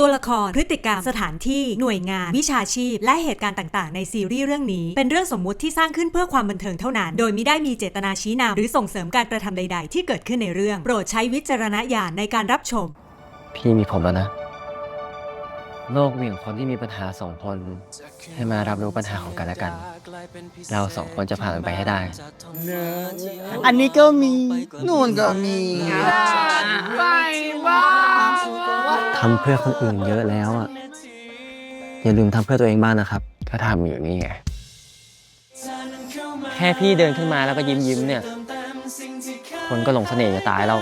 ตัวละคร พฤติกรรม สถานที่ หน่วยงาน วิชาชีพ และเหตุการณ์ต่าง ๆ ในซีรีส์เรื่องนี้ เป็นเรื่องสมมุติที่สร้างขึ้นเพื่อความบันเทิงเท่านั้น โดยไม่ได้มีเจตนาชี้นำหรือส่งเสริมการกระทำใด ๆ ที่เกิดขึ้นในเรื่อง โปรดใช้วิจารณญาณในการรับชม พี่มีผมแล้วนะ โลกมีของคนที่มีปัญหาสองคน ให้มารับรู้ปัญหาของกันและกัน เราสองคนจะผ่านมันไปให้ได้ อันนี้ก็มีนู่นก็มีทำเพื่อคนอื่นเยอะแล้วอะอย่าลืมทำเพื่อตัวเองบ้างนะครับ ก็ทำอยู่นี่ไงแค่พี่เดินขึ้นมาแล้วก็ยิ้มยิ้มๆเนี่ย คนก็หลงเสน่ห์จะตายแล้ว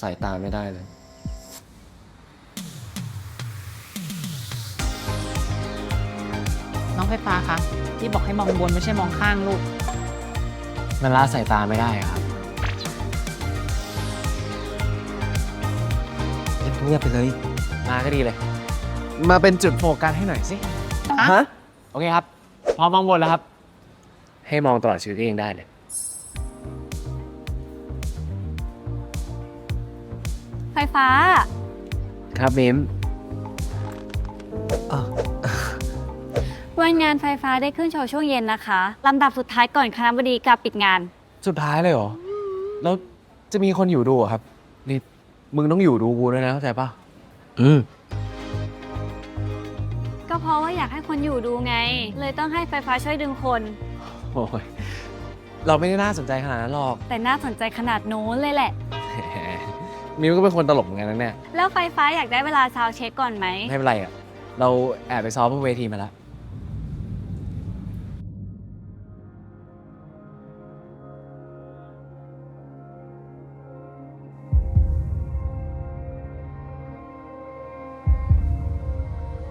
สายตาไม่ได้เลยน้องไฟฟ้าคะที่บอกให้มองบนไม่ใช่มองข้างลูก มันละสายตาไม่ได้อะครับเงียบๆไปเลย มาก็ดีเลย มาเป็นจุดโฟกัสให้หน่อยสิ ฮะ โอเคครับพอมองบนแล้วครับ ให้มองตลอดชีวิตเองได้เลย ไฟฟ้า ครับมิมวันงานไฟฟ้าได้ขึ้นโชว์ช่วงเย็นนะคะ ลำดับสุดท้ายก่อนคณะบดีกลับปิดงาน สุดท้ายเลยเหรอ แล้วจะมีคนอยู่ดูเหรอครับ นี่ มึงต้องอยู่ดูกูด้วยนะเข้าใจปะอืมก็เพราะว่าอยากให้คนอยู่ดูไง เลยต้องให้ไฟฟ้าช่วยดึงคน โอ้ยเราไม่ได้น่าสนใจขนาดนั้นหรอก แต่น่าสนใจขนาดโน้นเลยแหละแหม มิวก็เป็นคนตลกเหมือนกันนะเนี่ยแล้วไฟฟ้าอยากได้เวลาซาวด์เช็คก่อนไหม ไม่เป็นไรอะ เราแอบไปซ้อมบนเวทีมาแล้ว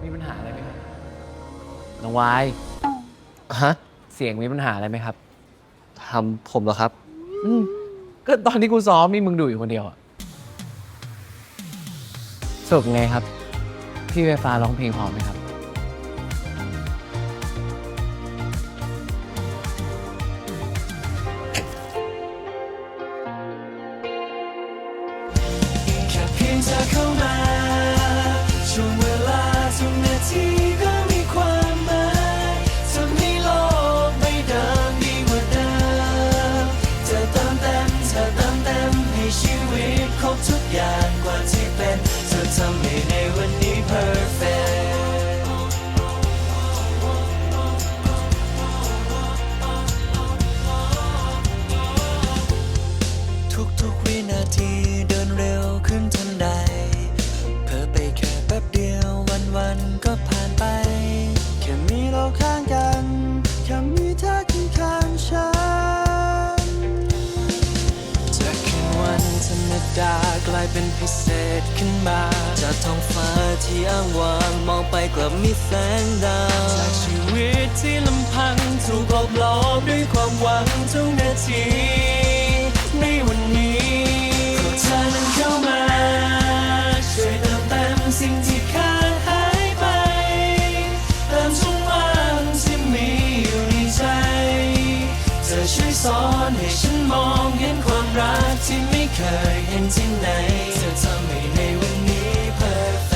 มีปัญหาอะไรไหมครับน้องวายฮะเสียงมีปัญหาอะไรไหมครับ ทำผมเหรอครับ อืมก็ตอนที่กูซ้อมมีมึงดูอยู่คนเดียวอะ สรุปไงครับ พี่ไฟฟ้าร้องเพลงพอไหมครับ แค่เพียงเธอเข้า เป็นพิเศษขึ้นมา จากท้องฟ้าที่อ้างว้างมองไปกลับมีแสงดาวจากชีวิตที่ลำพังถูกอบล้อมด้วยความหวังทุกนาที ในวันนี้เพราะเธอนั้นเข้ามา ช่วยเติมเต็มสิ่งที่ขาดหายไปเติมช่องว่างที่มีอยู่ในใจ เธอช่วยสอนให้ฉันมองเห็นความรักที่ไม่ เคยเห็นที่ไหนเธอทำให้ในวันนี้ perfect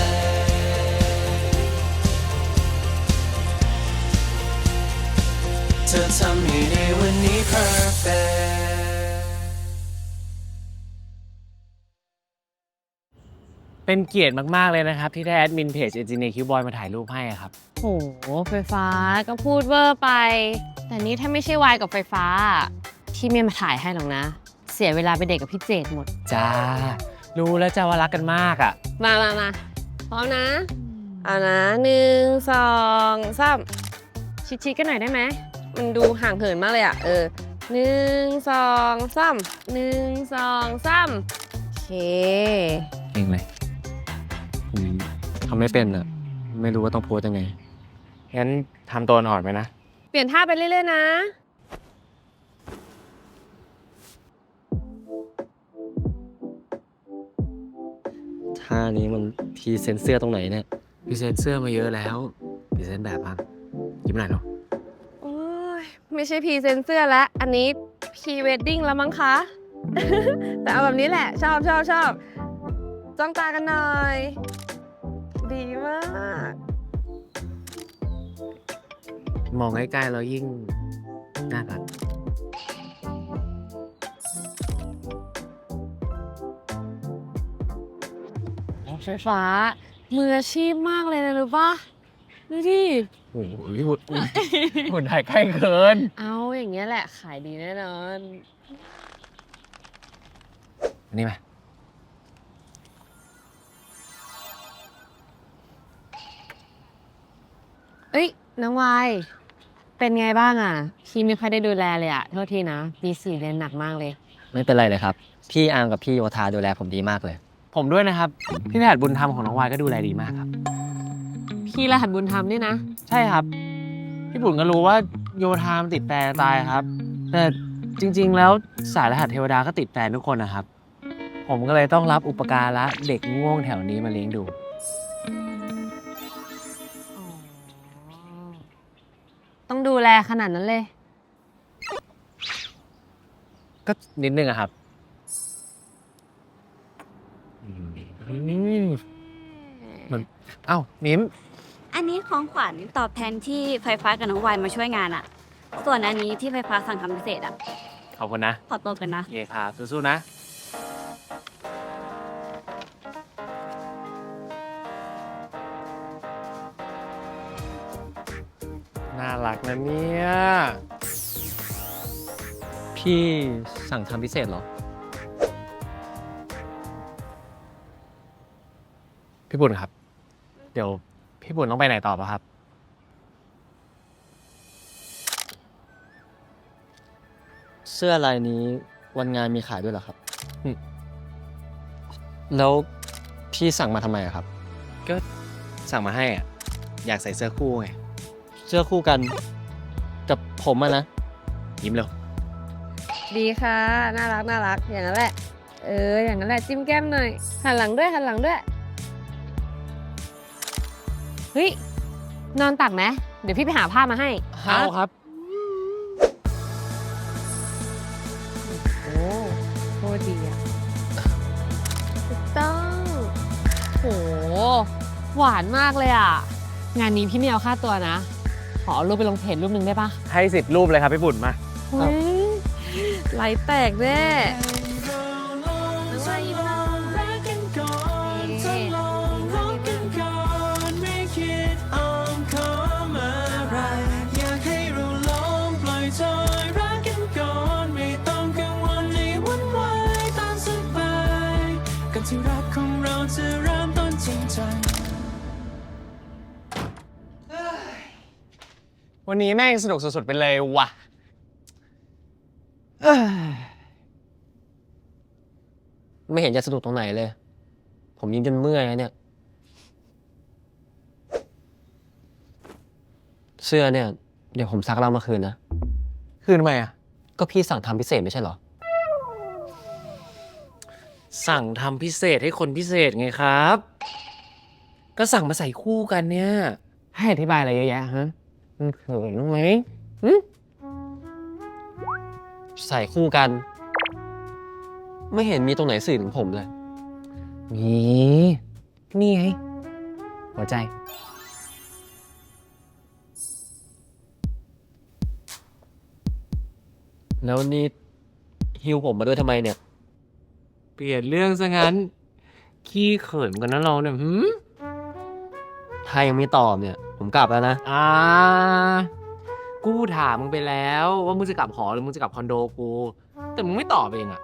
เธอทำให้ในวันนี้ perfect เป็นเกียรติมาก ๆ เลยนะครับ ที่ได้แอดมินเพจเอนจิเนียร์คิวบอยมาถ่ายรูปให้อะครับโอ้โหไฟฟ้าก็พูดเวอร์ไป แต่นี่ถ้าไม่ใช่วายกับไฟฟ้า พี่ไม่มาถ่ายให้หรอกนะเสียเวลาไปเด็กกับพี่เจดหมด จ้า รู้แล้วจ้าว่ารักกันมากอะ มามามาพร้อมนะ เอานะหนึ่งสองสามชิดๆกันหน่อยได้ไหม มันดูห่างเหินมากเลยอะ เออหนึ่งสองสามหนึ่งสองสามโอเค เองเลยผมทำไม่เป็นอะ ไม่รู้ว่าต้องโพสยังไง งั้นทำตัวอ่อนไหมนะ เปลี่ยนท่าไปเรื่อยๆนะ ท่านี้มันพรีเซนเซอร์ตรงไหนเนี่ยพรีเซนต์เสื้อมาเยอะแล้วพรีเซนต์แบบบ้างยิ้มหน่อยเนาะโอ้ยไม่ใช่พรีเซนเสื้อแล้วอันนี้พรีเวดดิ้งแล้วมั้งคะ แต่เอาแบบนี้แหละ ชอบชอบชอบจ้องตากันหน่อย ดีมาก มองใกล้ๆแล้วยิ่งน่ารัก ไฟฟ้า มืออาชีพมากเลยนะรู้ปะดูดิโอ้โหหุ่นหุ่นถ่ายใกล้เกิน เอาอย่างเงี้ยแหละขายดีแน่นอนอันนี้ไหมเอ้ยน้องวาย เป็นไงบ้างอะ พี่ไม่ค่อยได้ดูแลเลยอะ โทษทีนะปีสี่เรียนหนักมากเลย ไม่เป็นไรเลยครับ พี่อาร์มกับพี่โยธาดูแลผมดีมากเลย ผมด้วยนะครับ พี่แผดบุญธรรมของน้องวายก็ดูแลดีมากครับ พี่รหัสบุญธรรมนี่นะ ใช่ครับ พี่บุญก็รู้ว่าโยธามนติดแฟนตายครับ แต่จริงๆ แล้วสายรหัสเทวดาก็ติดแฟนทุกคนนะครับ ผมก็เลยต้องรับอุปการะเด็กง่วงแถวนี้มาเลี้ยงดู ต้องดูแลขนาดนั้นเลย ก็นิดนึงอะครับ มมันเอ้ามิมอันนี้ของขวัญตอบแทนที่ไฟฟ้ากับน้องวายมาช่วยงานอะส่วนอันนี้ที่ไฟฟ้าสั่งทำพิเศษอะขอบคุณนะขอตัวกันนะ เย่ครับสู้ๆนะ น่ารักนะเนี่ย พี่สั่งทำพิเศษเหรอ พี่บุญครับ เดี๋ยวพี่บุญต้องไปไหนต่อปะครับ เสื้อลายนี้วันงานมีขายด้วยเหรอครับ อืม แล้วพี่สั่งมาทำไมอะครับ ก็สั่งมาให้อะ อยากใส่เสื้อคู่ไง เสื้อคู่กันกับผมอะนะ ยิ้มเร็ว ดีค่ะ น่ารักน่ารักอย่างนั้นแหละ เออ อย่างนั้นแหละจิ้มแก้มหน่อยหันหลังด้วยหันหลังด้วย เฮ้ย นอนตักไหมเดี๋ยวพี่ไปหาผ้ามาให้ เอาครับ โอ้โคตรดีอะถูกต้องโห หวานมากเลยอะ งานนี้พี่ไม่เอาค่าตัวนะ ขอเอารูปไปลงเพจรูปหนึ่งได้ปะให้สิบรูปเลยครับพี่บุญมา เฮ้ยไหลแตกแน่ายกันที่รักของเราจะเริ่มต้นจริงจังวันนี้แม่งสนุกสุดๆไปเลยว่ะเอ้ยไม่เห็นจะสนุกตรงไหนเลย ผมยิ้มจนเมื่อยแล้วเนี่ย เสื้อเนี่ย เดี๋ยวผมซักแล้วเอามาคืนนะ คืนทำไมอะ ก็พี่สั่งทำพิเศษไม่ใช่เหรอ สั่งทำพิเศษให้คนพิเศษไงครับ ก็สั่งมาใส่คู่กันเนี่ย ให้อธิบายอะไรเยอะแยะฮะมันเขินไหมหึใส่คู่กัน ไม่เห็นมีตรงไหนสื่อถึงผมเลย มีนี่ไง หัวใจ แล้วนี่ฮิวผมมาด้วยทำไมเนี่ยเปลี่ยนเรื่องซะงั้น ขี้เขินกันนะเราเนี่ยหืมถ้ายังไม่ตอบเนี่ย ผมกลับแล้วนะอ่ากูถามมึงไปแล้ว ว่ามึงจะกลับหอหรือมึงจะกลับคอนโดกู แต่มึงไม่ตอบเองอะ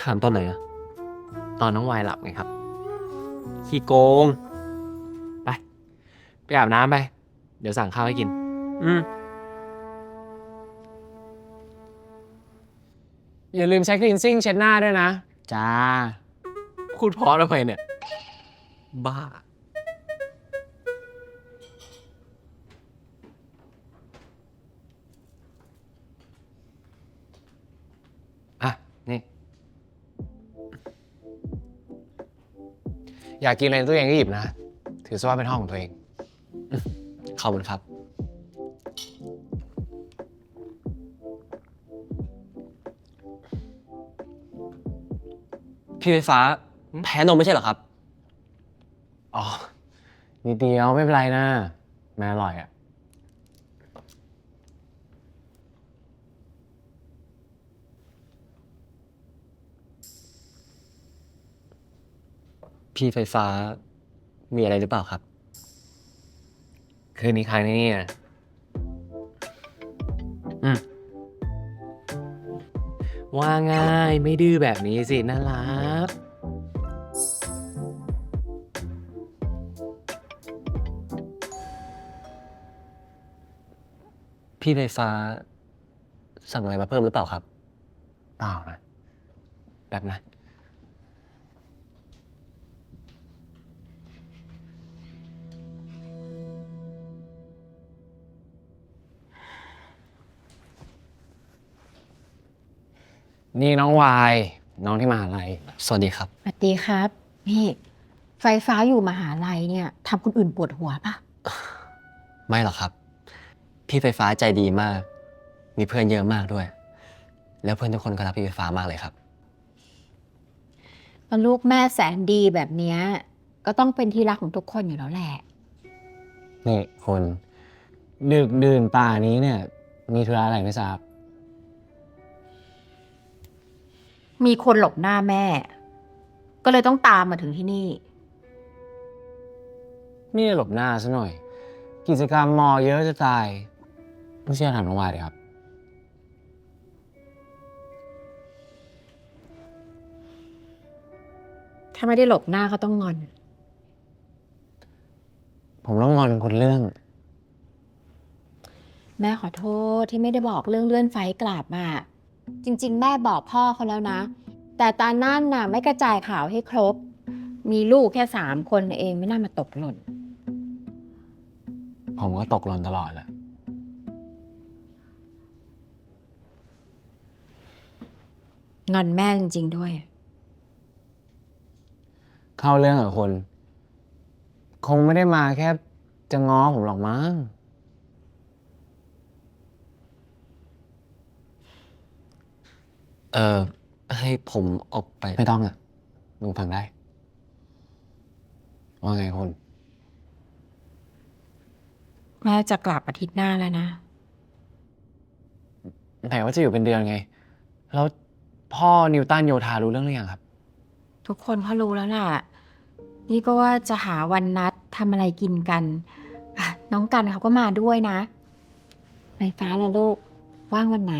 ถามตอนไหนอะตอนน้องวายหลับไงครับ ขี้โกง ไป ไปอาบน้ำไป เดี๋ยวสั่งข้าวให้กิน อืมอย่าลืมใช้คลีนซิ่งเช็ดหน้าด้วยนะ จ้าพูดเพราะทำไมเนี่ย บ้า อะ นี่ อยากกินอะไรในตู้เย็นก็หยิบนะ ถือซะว่าเป็นห้องของตัวเอง ขอบคุณครับ พี่ไฟฟ้า แพ้นมไม่ใช่เหรอครับ อ๋อ นิดเดียวไม่เป็นไรนะแม่อร่อยอะ พี่ไฟฟ้ามีอะไรหรือเปล่าครับ คืนนี้ครั้งนี้นะอืมว่าง่ายไม่ดื้อแบบนี้สิน่ารัก พี่ไฟฟ้า สั่งอะไรมาเพิ่มหรือเปล่าครับเปล่านะแบบนะ นี่น้องวาย น้องที่มหาลัยสวัสดีครับ สวัสดีครับ นี่ไฟฟ้าอยู่มหาลัยเนี่ยทำคนอื่นปวดหัวปะไม่หรอกครับ พี่ไฟฟ้าใจดีมาก มีเพื่อนเยอะมากด้วย แล้วเพื่อนทุกคนก็รักพี่ไฟฟ้ามากเลยครับ แล้วลูกแม่แสนดีแบบเนี้ยก็ต้องเป็นที่รักของทุกคนอยู่แล้วแหละ นี่คนดึกดื่นป่านี้เนี่ย มีธุระอะไรไม่ทราบ มีคนหลบหน้าแม่ ก็เลยต้องตามมาถึงที่นี่ ไม่ได้หลบหน้าซะหน่อย กิจกรรมมอเยอะจะตาย ไม่เชื่อถามน้องวายเลยครับ ถ้าไม่ได้หลบหน้าก็ต้องงอน ผมต้องงอนคนเรื่อง แม่ขอโทษที่ไม่ได้บอกเรื่องเลื่อนไฟล์กลับอะจริง ๆ แม่บอกพ่อเขาแล้วนะ แต่ตานั่นน่ะ ไม่กระจายข่าวให้ครบ มีลูกแค่สามคนเองไม่น่ามาตกหล่น ผมก็ตกหล่นตลอดแหละ งอนแม่จริง ๆ ด้วย เข้าเรื่องกับคน คงไม่ได้มาแค่จะง้อผมหรอกมั้ง เออให้ผมออกไป ไม่ต้องอะ มึงฟังได้ ว่าไงคน แม่จะกลับอาทิตย์หน้าแล้วนะ ไหนว่าจะอยู่เป็นเดือนไง แล้ว พ่อนิวตันโยธารู้เรื่องหรือยังครับ ทุกคนเขารู้แล้วล่ะ นี่ก็ว่าจะหาวันนัดทำอะไรกินกันอะน้องกันเขาก็มาด้วยนะไฟฟ้าละลูก ว่างวันไหน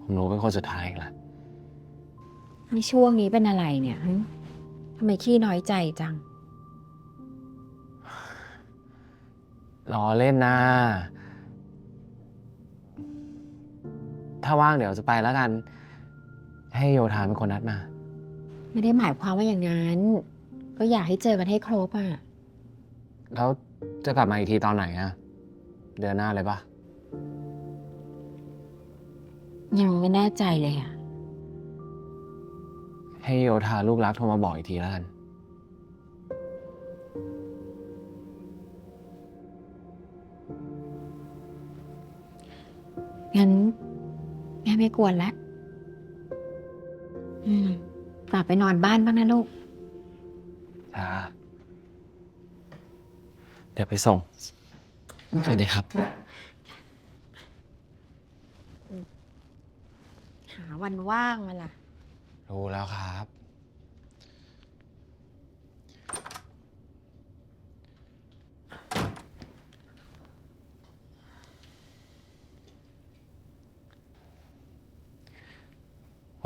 ผมรู้เป็นคนสุดท้ายอีกแล้วนี่ช่วงนี้เป็นอะไรเนี่ยหึทำไมขี้น้อยใจจัง รอเล่นนะ ถ้าว่างเดี๋ยวจะไปแล้วกัน ให้โยธาเป็นคนนัดมา ไม่ได้หมายความว่าอย่างนั้น ก็อยากให้เจอกันให้ครบอะ แล้วจะกลับมาอีกทีตอนไหนอะเดือนหน้าเลยปะยังไม่แน่ใจเลยอะ ให้โยธาลูกรักโทรมาบอกอีกทีแล้วกัน งั้นแม่ไม่กวนแล้วอืมกลับไปนอนบ้านบ้างนะลูก จ้าเดี๋ยวไปส่ง สวัสดีครับ หาวันว่างมาล่ะ รู้แล้วครับ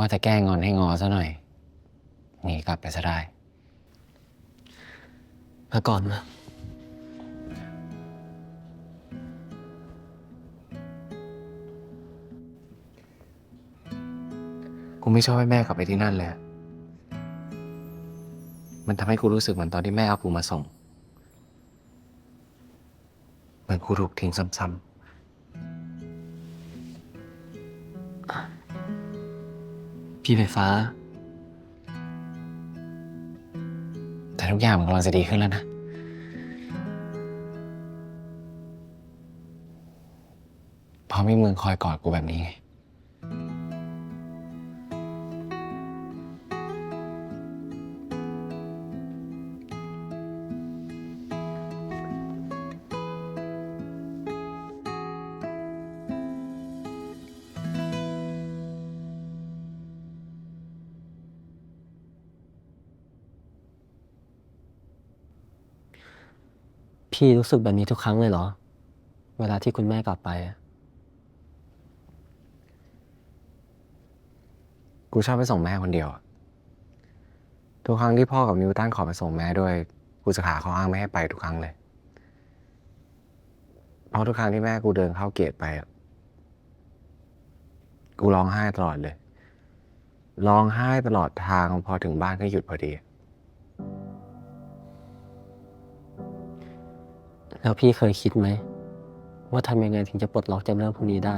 ว่าจะแก้งอนให้งอซะหน่อยหนีกลับไปซะได้มาก่อนมากูไม่ชอบให้แม่กลับไปที่นั่นเลยอะมันทำให้กูรู้สึกเหมือนตอนที่แม่เอากูมาส่ง เหมือนกูถูกทิ้งซ้ำ พี่ไฟฟ้า แต่ทุกอย่างมันกำลังจะดีขึ้นแล้วนะเพราะมีมึงคอยกอดกูแบบนี้ไง พี่รู้สึกแบบนี้ทุกครั้งเลยเหรอ เวลาที่คุณแม่กลับไป กูชอบไปส่งแม่คนเดียวอะทุกครั้งที่พ่อกับนิวตันขอไปส่งแม่ด้วย กูจะหาข้ออ้างไม่ให้ไปทุกครั้งเลยเพราะทุกครั้งที่แม่กูเดินเข้าเกตไปอะกูร้องไห้ตลอดเลย ร้องไห้ตลอดทางพอถึงบ้านก็หยุดพอดี แล้วพี่เคยคิดไหม ว่าทำยังไงถึงจะปลดล็อกจากเรื่องพวกนี้ได้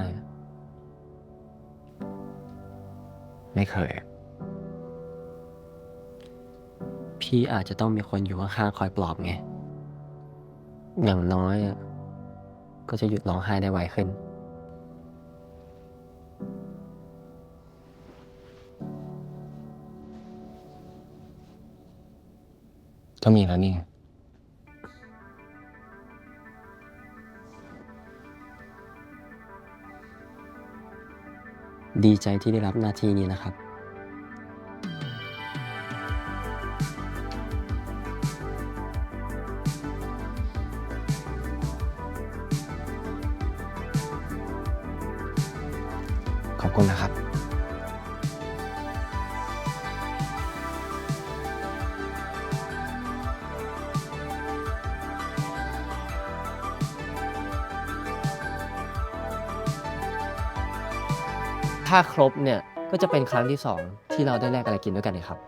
ไม่เคย พี่อาจจะต้องมีคนอยู่ข้างๆคอยปลอบไง อย่างน้อยอะก็จะหยุดร้องไห้ได้ไวขึ้นก็มีแล้วนี่ไง ดีใจที่ได้รับหน้าที่นี้นะครับขอบคุณนะครับ ถ้าครบเนี่ยก็จะเป็นครั้งที่สองที่เราได้แลกอะไรกินด้วยกันนะครับ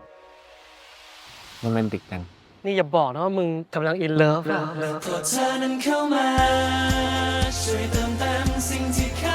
โรแมนติกกันนี่อย่าบอกนะว่ามึงกำลังอินเลิฟอะเพราะเธอนั้นเข้ามาช่วยเติมเต็มสิ่งที่ขา